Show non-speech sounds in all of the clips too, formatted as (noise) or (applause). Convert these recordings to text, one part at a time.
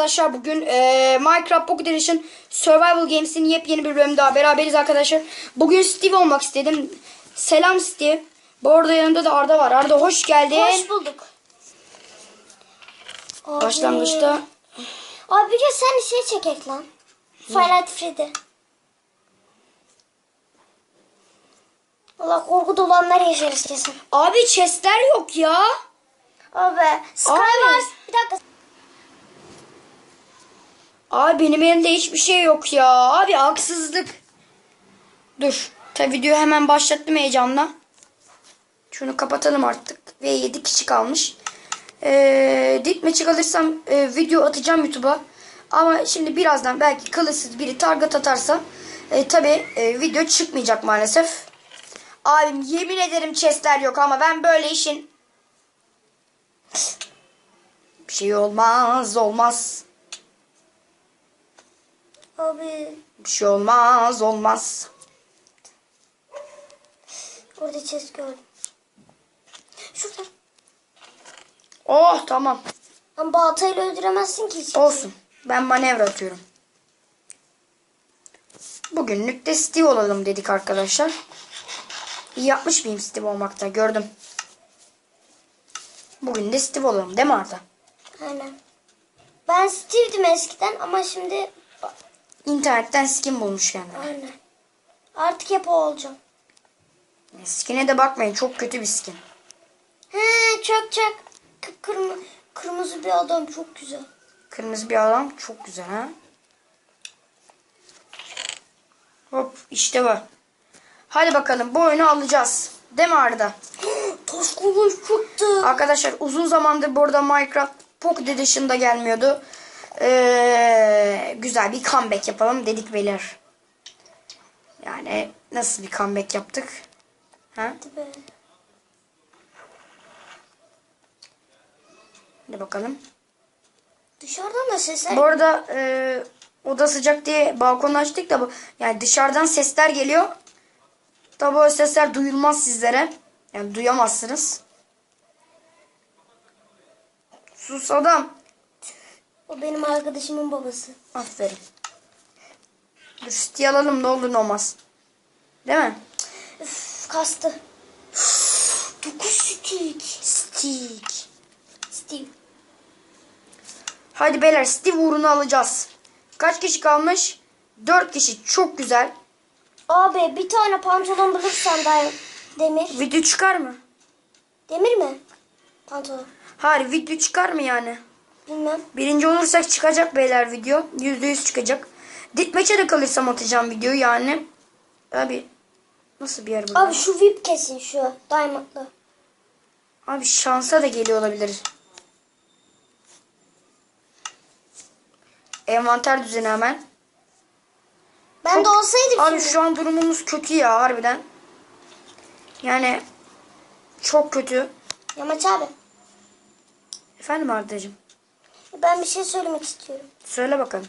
arkadaşlar bugün eee, Minecraft Pocket Edition Survival Games'in yepyeni bir bölümü daha beraberiz arkadaşlar. Bugün Steve olmak istedim. Selam Steve. Bu arada yanında da Arda var. Arda hoş geldin. Hoş bulduk. Abi. Başlangıçta Abi bir sen şey çekek lan. Five Nights Freddy. Valla korku dolu anlar yaşarız kesin. abi chestler yok ya. Abi Skywars bir dakika. Abi benim elimde hiçbir şey yok ya. Abi haksızlık. Dur. Tabi videoyu hemen başlattım heyecanla. Şunu kapatalım artık. Ve 7 kişi kalmış. Ee, ditmeçi alırsam e, video atacağım YouTube'a. Ama şimdi birazdan belki kılıçsız biri target atarsa e, tabi e, video çıkmayacak maalesef. Abim yemin ederim chestler yok ama ben böyle işin bir şey olmaz olmaz. Abi Bir şey olmaz olmaz. orada chest gördüm. Şurada. Oh tamam. Ama baltayla öldüremezsin ki hiç. Olsun. Ben manevra atıyorum. Bugünlük de Steve olalım dedik arkadaşlar. İyi yapmış mıyım Steve olmakta gördüm. Bugün de Steve olalım değil mi Arda? Aynen. Ben Steve'dim eskiden ama şimdi İnternetten skin bulmuş kendine. aynen. Artık hep o olacağım. Skin'e de bakmayın çok kötü bir skin. He çok çok. Kıpkırmızı kırmızı bir adam çok güzel. Kırmızı bir adam çok güzel ha. Hop işte bu. Hadi bakalım bu oyunu alacağız. Değil mi Arda? (gasps) Taş kılıç çıktı. Arkadaşlar uzun zamandır burada Minecraft Pocket Edition'da gelmiyordu. Ee, güzel bir comeback yapalım dedik beyler. Yani nasıl bir comeback yaptık? Ha? Hadi bakalım. Dışarıdan da sesler. Bu arada e, oda sıcak diye balkonu açtık da bu yani dışarıdan sesler geliyor. Tabi o sesler duyulmaz sizlere. Yani duyamazsınız. Sus adam. O benim arkadaşımın babası. Aferin. Dur Steve alalım ne olur ne olmaz. Değil mi? Üf, kastı. Dokuz stick. Stick. Steve. Hadi beyler Steve uğrunu alacağız. Kaç kişi kalmış? 4 kişi. Çok güzel. Abi bir tane pantolon bulursan da demir. Video çıkar mı? Demir mi? Pantolon. Hayır video çıkar mı yani? Bilmem. Birinci olursak çıkacak beyler video. %100 çıkacak. Ditmeçe de kalırsam atacağım videoyu yani. Abi nasıl bir yer bu? Abi şu VIP kesin şu. Diamond'lı. Abi şansa da geliyor olabilir. Envanter düzeni hemen. Ben Çok- de olsaydım Abi şimdi. şu an durumumuz kötü ya harbiden. Yani çok kötü. Yamaç abi. Efendim Arda'cığım. Ben bir şey söylemek istiyorum. Söyle bakalım.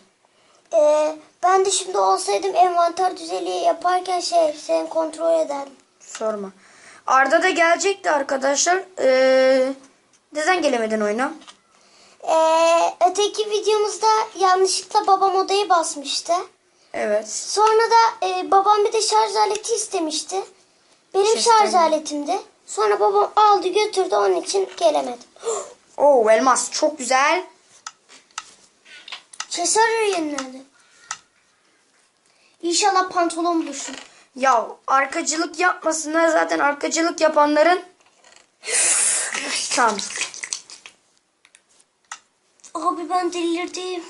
Ee, ben de şimdi olsaydım envanter düzeliği yaparken şey seni kontrol ederdim. Sorma. Arda da gelecekti arkadaşlar. Ee, neden gelemedin oyuna? Ee, öteki videomuzda yanlışlıkla babam odayı basmıştı. Evet. Sonra da e, babam bir de şarj aleti istemişti. Benim Şey şarj istedim. aletimdi. Sonra babam aldı götürdü onun için gelemedim. (gasps) Oo elmas çok güzel. Cesaret yenilendi. İnşallah pantolon bulursun. Ya arkacılık yapmasınlar zaten arkacılık yapanların tamam. Abi ben delirdim.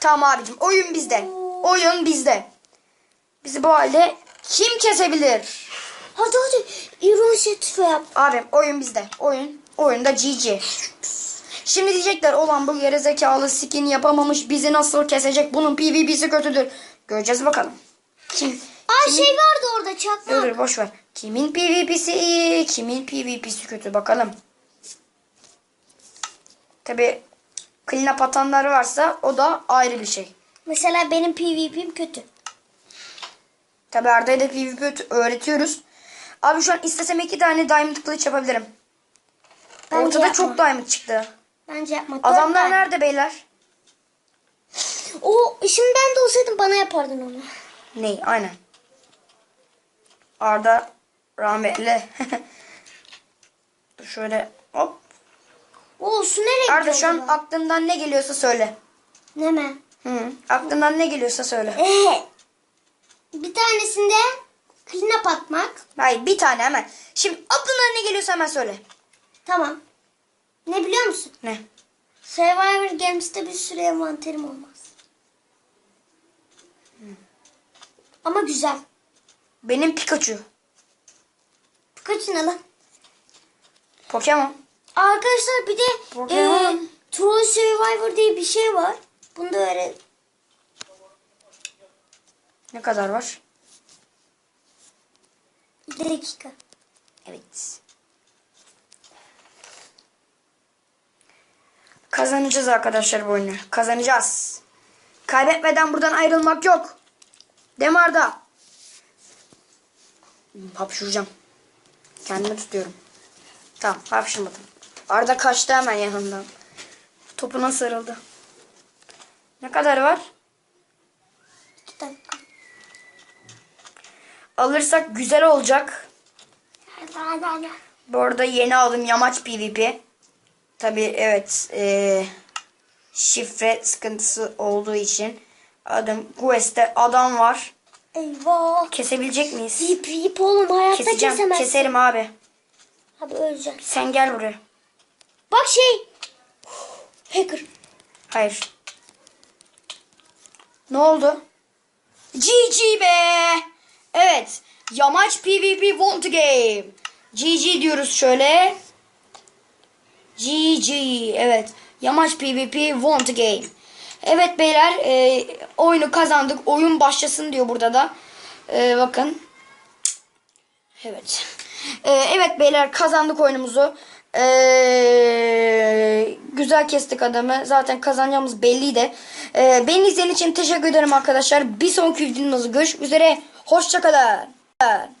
Tamam abicim oyun bizde. Oyun bizde. Bizi bu halde kim kesebilir? Hadi hadi. İron şetife yap. Abim oyun bizde. Oyun. Oyunda GG. Şimdi diyecekler olan bu geri zekalı skin yapamamış bizi nasıl kesecek bunun PvP'si kötüdür. Göreceğiz bakalım. Kim? Aa şey vardı orada çakmak. Dur boş ver. Kimin PvP'si iyi, kimin PvP'si kötü bakalım. Tabi clean up atanlar varsa o da ayrı bir şey. Mesela benim PvP'm kötü. Tabi Arda'ya da PvP öğretiyoruz. Abi şu an istesem iki tane diamond kılıç yapabilirim. Bence Ortada yapma. çok diamond çıktı. Bence yapma. Adamlar tane. nerede beyler? O şimdi ben de olsaydım bana yapardın onu. Ney? Aynen. Arda rahmetli. (laughs) Dur şöyle hop. O su nereye Arda şu an aklından ne geliyorsa söyle. Ne mi? Hı. Aklından ne geliyorsa söyle. (laughs) Ee, bir tanesinde clean up atmak. Hayır bir tane hemen. Şimdi aklından ne geliyorsa hemen söyle. Tamam. Ne biliyor musun? Ne? Survivor Games'te bir sürü envanterim olmaz. Ama güzel. Benim Pikachu. Kaçın lan. Pokemon. Arkadaşlar bir de Pokemon. e, Troll Survivor diye bir şey var. Bunda öyle Ne kadar var? bir dakika. Evet. Kazanacağız arkadaşlar bu oyunu. Kazanacağız. Kaybetmeden buradan ayrılmak yok. Değil mi Arda? Hmm, Hapşuracağım. Kendimi tutuyorum. Tamam hapşırmadım. Arda kaçtı hemen yanımdan. Topuna sarıldı. Ne kadar var? İki dakika. Alırsak güzel olacak. Bu arada yeni aldım yamaç PvP. Tabi evet eee, şifre sıkıntısı olduğu için adım Quest'te adam var. Eyvah. Kesebilecek miyiz? Yip yip oğlum hayatta Keseceğim. kesemez. Keserim abi. Abi öleceğim. Sen gel buraya. Bak şey. Hacker. Hayır. Ne oldu? GG be. Evet. Yamaç PvP won the game. GG diyoruz şöyle. GG. Evet. Yamaç PvP won the game. Evet beyler e, oyunu kazandık. Oyun başlasın diyor burada da. E, bakın. Evet. E, evet beyler kazandık oyunumuzu. E, güzel kestik adamı. Zaten kazanacağımız belliydi. E, beni izlediğiniz için teşekkür ederim arkadaşlar. Bir sonraki videomuzda görüşmek üzere. Hoşçakalın.